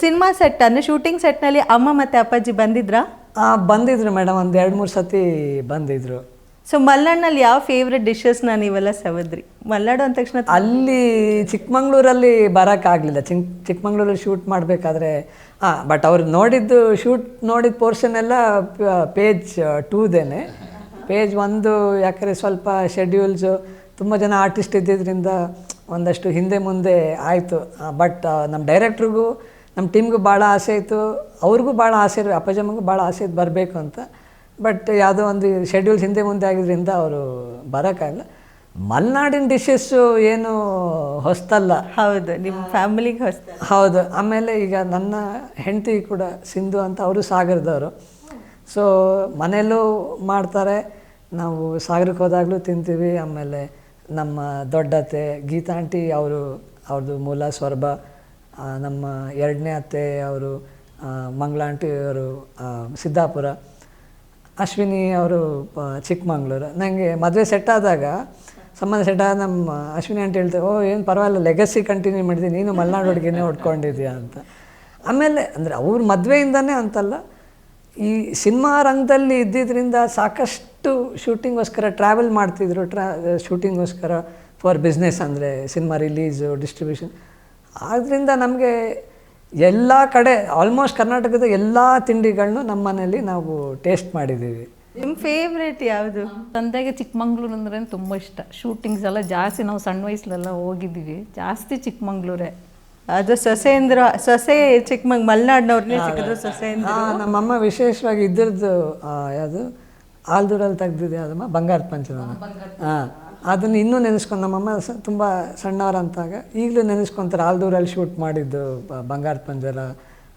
Cinema set ಅಂದರೆ shooting ಸೆಟ್ನಲ್ಲಿ ಅಮ್ಮ ಮತ್ತು ಅಪ್ಪಾಜಿ ಬಂದಿದ್ರಾ? ಬಂದಿದ್ರು ಮೇಡಮ್ ಒಂದು ಎರಡು ಮೂರು ಸತಿ ಬಂದಿದ್ರು. ಸೊ ಮಲ್ನಾಡ್ನಲ್ಲಿ ಯಾವ ಫೇವ್ರೆಟ್ ಡಿಶಸ್ನ ನೀವೆಲ್ಲ ಸವದ್ರಿ? ಮಲ್ನಾಡು ಅಂದ ತಕ್ಷಣ ಅಲ್ಲಿ ಚಿಕ್ಕಮಂಗ್ಳೂರಲ್ಲಿ ಬರೋಕ್ಕಾಗಲಿಲ್ಲ ಚಿಕ್ ಚಿಕ್ಕಮಂಗ್ಳೂರಲ್ಲಿ ಶೂಟ್ ಮಾಡಬೇಕಾದ್ರೆ ಹಾಂ ಬಟ್ ಅವ್ರು ನೋಡಿದ್ದು ಶೂಟ್ ನೋಡಿದ ಪೋರ್ಷನ್ ಎಲ್ಲ ಪೇಜ್ ಟೂದೇನೆ ಪೇಜ್ ಒಂದು ಯಾಕಂದರೆ ಸ್ವಲ್ಪ ಶೆಡ್ಯೂಲ್ಸು ತುಂಬ ಜನ ಆರ್ಟಿಸ್ಟ್ ಇದ್ದಿದ್ದರಿಂದ ಒಂದಷ್ಟು ಹಿಂದೆ ಮುಂದೆ ಆಯಿತು. ಬಟ್ ನಮ್ಮ ಡೈರೆಕ್ಟ್ರಿಗೂ ನಮ್ಮ ಟೀಮ್ಗೂ ಭಾಳ ಆಸೆ ಇತ್ತು ಅವ್ರಿಗೂ ಭಾಳ ಆಸೆ ಇರು ಅಪ್ಪಜಮ್ಮಗೂ ಭಾಳ ಆಸೆ ಇತ್ತು ಬರಬೇಕು ಅಂತ. ಬಟ್ ಯಾವುದೋ ಒಂದು ಶೆಡ್ಯೂಲ್ಸ್ ಹಿಂದೆ ಮುಂದೆ ಆಗಿದ್ದರಿಂದ ಅವರು ಬರೋಕ್ಕಾಗಲ್ಲ ಮಲೆನಾಡಿನ ಡಿಶಸ್ಸು ಏನು ಹೊಸ್ತಲ್ಲ. ಹೌದು ನಿಮ್ಮ ಫ್ಯಾಮಿಲಿಗೆ ಹೊಸ ಹೌದು ಆಮೇಲೆ ಈಗ ನನ್ನ ಹೆಂಡತಿ ಕೂಡ ಸಿಂಧು ಅಂತ ಅವರು ಸಾಗರದವರು. ಸೊ ಮನೆಯಲ್ಲೂ ಮಾಡ್ತಾರೆ ನಾವು ಸಾಗರಕ್ಕೆ ಹೋದಾಗಲೂ ತಿಂತೀವಿ ಆಮೇಲೆ ನಮ್ಮ ದೊಡ್ಡತೆ ಗೀತಾಂಟಿ ಅವರು ಅವ್ರದ್ದು ಮೂಲ ಸ್ವರ್ಬ. ಆ, ನಮ್ಮ ಎರಡನೇ ಅತ್ತೆ ಅವರು ಮಂಗಳ ಆಂಟಿ ಅವರು ಸಿದ್ದಾಪುರ, ಅಶ್ವಿನಿ ಅವರು ಚಿಕ್ಕಮಂಗ್ಳೂರು. ನನಗೆ ಮದುವೆ ಸೆಟ್ ಆದಾಗ ಸಂಬಂಧ ಸೆಟ್ ಆದ ನಮ್ಮ ಅಶ್ವಿನಿ ಅಂತ ಹೇಳ್ತಾರೆ ಓ, ಏನು ಪರವಾಗಿಲ್ಲ ಲೆಗಸಿ ಕಂಟಿನ್ಯೂ ಮಾಡಿದ್ದೀನಿ ನೀನು ಮಲೆನಾಡು ಹುಡುಗಿನೇ ಹೊಡ್ಕೊಂಡಿದ್ಯಾ? ಅಂತ. ಆಮೇಲೆ, ಅಂದರೆ ಅವ್ರ ಮದುವೆಯಿಂದನೇ ಅಂತಲ್ಲ, ಈ ಸಿನಿಮಾ ರಂಗದಲ್ಲಿ ಇದ್ದಿದ್ದರಿಂದ ಸಾಕಷ್ಟು ಶೂಟಿಂಗೋಸ್ಕರ ಟ್ರಾವೆಲ್ ಮಾಡ್ತಿದ್ರು, ಟ್ರಾ ಶೂಟಿಂಗೋಸ್ಕರ ಫಾರ್ ಬಿಸ್ನೆಸ್ ಅಂದರೆ ಸಿನಿಮಾ ರಿಲೀಸು ಡಿಸ್ಟ್ರಿಬ್ಯೂಷನ್ ಆದ್ದರಿಂದ ನಮಗೆ ಎಲ್ಲ ಕಡೆ ಆಲ್ಮೋಸ್ಟ್ ಕರ್ನಾಟಕದ ಎಲ್ಲ ತಿಂಡಿಗಳನ್ನೂ ನಮ್ಮ ಮನೇಲಿ ನಾವು ಟೇಸ್ಟ್ ಮಾಡಿದ್ದೀವಿ. ನಿಮ್ಮ ಫೇವ್ರೇಟ್ ಯಾವುದು? ತಂದೆಗೆ ಚಿಕ್ಕಮಂಗ್ಳೂರು ಅಂದ್ರೆ ತುಂಬ ಇಷ್ಟ. ಶೂಟಿಂಗ್ಸ್ ಎಲ್ಲ ಜಾಸ್ತಿ ನಾವು ಸಣ್ಣ ವಯಸ್ಸಲ್ಲೆಲ್ಲ ಹೋಗಿದ್ದೀವಿ. ಜಾಸ್ತಿ ಚಿಕ್ಕಮಂಗ್ಳೂರೇ ಅದು ಸೊಸೆಂದ್ರ ಸೊಸೆ ಚಿಕ್ಕಮಂಗ್ ಮಲೆನಾಡಿನವ್ರನ್ನೇ ಸಿಕ್ಕಿದ್ರು ಸೊಸೆಯಿಂದ ಆ, ನಮ್ಮಮ್ಮ ವಿಶೇಷವಾಗಿ ಇದ್ರದ್ದು ಯಾವುದು? ಆಲ್ದೂರಲ್ಲಿ ತೆಗ್ದಿದೆ ಅದಮ್ಮ ಬಂಗಾರ ಪಂಚನ ಹಾಂ ಅದನ್ನು ಇನ್ನೂ ನೆನೆಸ್ಕೊಂಡು ನಮ್ಮಮ್ಮ ಸ ತುಂಬ ಸಣ್ಣವರಂತಾಗ ಈಗಲೂ ನೆನೆಸ್ಕೊತಾರೆ ಆಲ್ದೂರಲ್ಲಿ ಶೂಟ್ ಮಾಡಿದ್ದು ಬ- ಬಂಗಾರದ ಪಂಜರ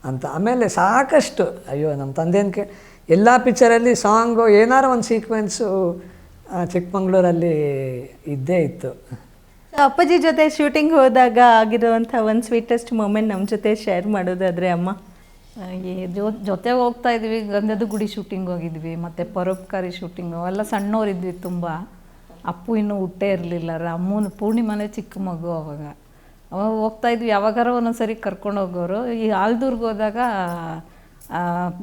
ಅಂತ. ಆಮೇಲೆ ಸಾಕಷ್ಟು ಅಯ್ಯೋ ನಮ್ಮ ತಂದೆನ ಕೇ ಎಲ್ಲ ಪಿಕ್ಚರಲ್ಲಿ ಸಾಂಗು ಏನಾರು ಒಂದು ಸೀಕ್ವೆನ್ಸು ಚಿಕ್ಕಮಂಗ್ಳೂರಲ್ಲಿ ಇದ್ದೇ ಇತ್ತು. ಅಪ್ಪಾಜಿ ಜೊತೆ ಶೂಟಿಂಗ್ ಹೋದಾಗ ಆಗಿರುವಂಥ ಒಂದು ಸ್ವೀಟೆಸ್ಟ್ ಮೂಮೆಂಟ್ ನಮ್ಮ ಜೊತೆ ಶೇರ್ ಮಾಡೋದಾದರೆ ಅಮ್ಮ? ಆ, ಈ ಜೊ ಜೊತೆಗೆ ಹೋಗ್ತಾ ಇದ್ವಿ ಗಂಧದ ಗುಡಿ ಶೂಟಿಂಗ್ ಹೋಗಿದ್ವಿ ಮತ್ತು ಪರೋಪಕಾರಿ ಶೂಟಿಂಗು ಎಲ್ಲ ಸಣ್ಣವರಿದ್ವಿ ತುಂಬ. ಅಪ್ಪು ಇನ್ನೂ ಹುಟ್ಟೇ ಇರಲಿಲ್ಲ. ಅಮ್ಮನ ಪೂರ್ಣಿಮನೆ ಚಿಕ್ಕ ಮಗು ಅವಾಗ. ಅವಾಗ ಹೋಗ್ತಾ ಇದ್ವಿ. ಯಾವಾಗಾರ ಒಂದೊಂದು ಸರಿ ಕರ್ಕೊಂಡು ಹೋಗೋರು. ಈ ಆಲ್ದೂರ್ಗೆ ಹೋದಾಗ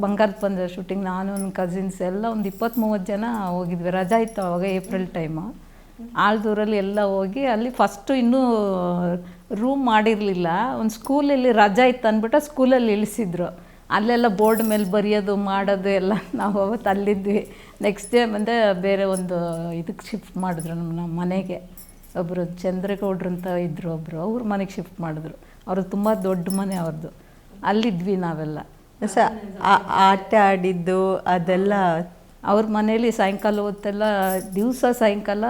ಬಂಗಾರದ ಪಂಜ ಶೂಟಿಂಗ್ ನಾನು ನನ್ನ ಕಸಿನ್ಸ್ ಎಲ್ಲ ಒಂದು ಇಪ್ಪತ್ತು ಮೂವತ್ತು ಜನ ಹೋಗಿದ್ವಿ. ರಜಾ ಇತ್ತು ಅವಾಗ ಏಪ್ರಿಲ್ ಟೈಮು ಆಲ್ದೂರಲ್ಲಿ ಎಲ್ಲ ಹೋಗಿ ಅಲ್ಲಿ ಫಸ್ಟು ಇನ್ನೂ ರೂಮ್ ಮಾಡಿರಲಿಲ್ಲ. ಒಂದು ಸ್ಕೂಲಲ್ಲಿ ರಜಾ ಇತ್ತು ಅಂದ್ಬಿಟ್ಟು ಸ್ಕೂಲಲ್ಲಿ ಇಳಿಸಿದ್ರು. ಅಲ್ಲೆಲ್ಲ ಬೋರ್ಡ್ ಮೇಲೆ ಬರೆಯೋದು ಮಾಡೋದು ಎಲ್ಲ ನಾವು ಅವತ್ತು ಅಲ್ಲಿದ್ವಿ. ನೆಕ್ಸ್ಟ್ ಡೇ ಬಂದೆ ಬೇರೆ ಒಂದು ಇದಕ್ಕೆ ಶಿಫ್ಟ್ ಮಾಡಿದ್ರು ನಮ್ಮ ನಮ್ಮ ಮನೆಗೆ. ಒಬ್ಬರು ಚಂದ್ರಗೌಡ್ರು ಅಂತ ಇದ್ದರು ಒಬ್ಬರು ಅವ್ರ ಮನೆಗೆ ಶಿಫ್ಟ್ ಮಾಡಿದ್ರು. ಅವ್ರದ್ದು ತುಂಬ ದೊಡ್ಡ ಮನೆ ಅವ್ರದ್ದು. ಅಲ್ಲಿದ್ವಿ ನಾವೆಲ್ಲ. ಸ ಆಟ ಆಡಿದ್ದು ಅದೆಲ್ಲ ಅವ್ರ ಮನೇಲಿ ಸಾಯಂಕಾಲ ಹೊತ್ತೆಲ್ಲ ದಿವಸ ಸಾಯಂಕಾಲ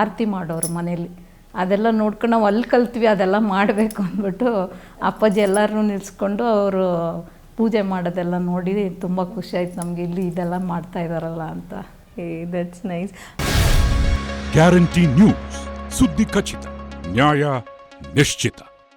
ಆರತಿ ಮಾಡೋರು ಮನೇಲಿ. ಅದೆಲ್ಲ ನೋಡ್ಕೊಂಡು ನಾವು ಅಲ್ಲಿ ಕಲ್ತ್ವಿ ಅದೆಲ್ಲ ಮಾಡಬೇಕು ಅಂದ್ಬಿಟ್ಟು ಅಪ್ಪಾಜಿ ಎಲ್ಲರನ್ನೂ ನಿಲ್ಲಿಸ್ಕೊಂಡು ಅವರು ಪೂಜೆ ಮಾಡೋದೆಲ್ಲ ನೋಡಿ ತುಂಬ ಖುಷಿ ಆಯ್ತು ನಮಗೆ ಇಲ್ಲಿ ಇದೆಲ್ಲ ಮಾಡ್ತಾ ಇದ್ದಾರಲ್ಲ ಅಂತ. ದಟ್ಸ್ ನೈಸ್ ಗ್ಯಾರಂಟಿ ನ್ಯೂಸ್ ಸುದ್ದಿ ಖಚಿತ ನ್ಯಾಯ ನಿಶ್ಚಿತ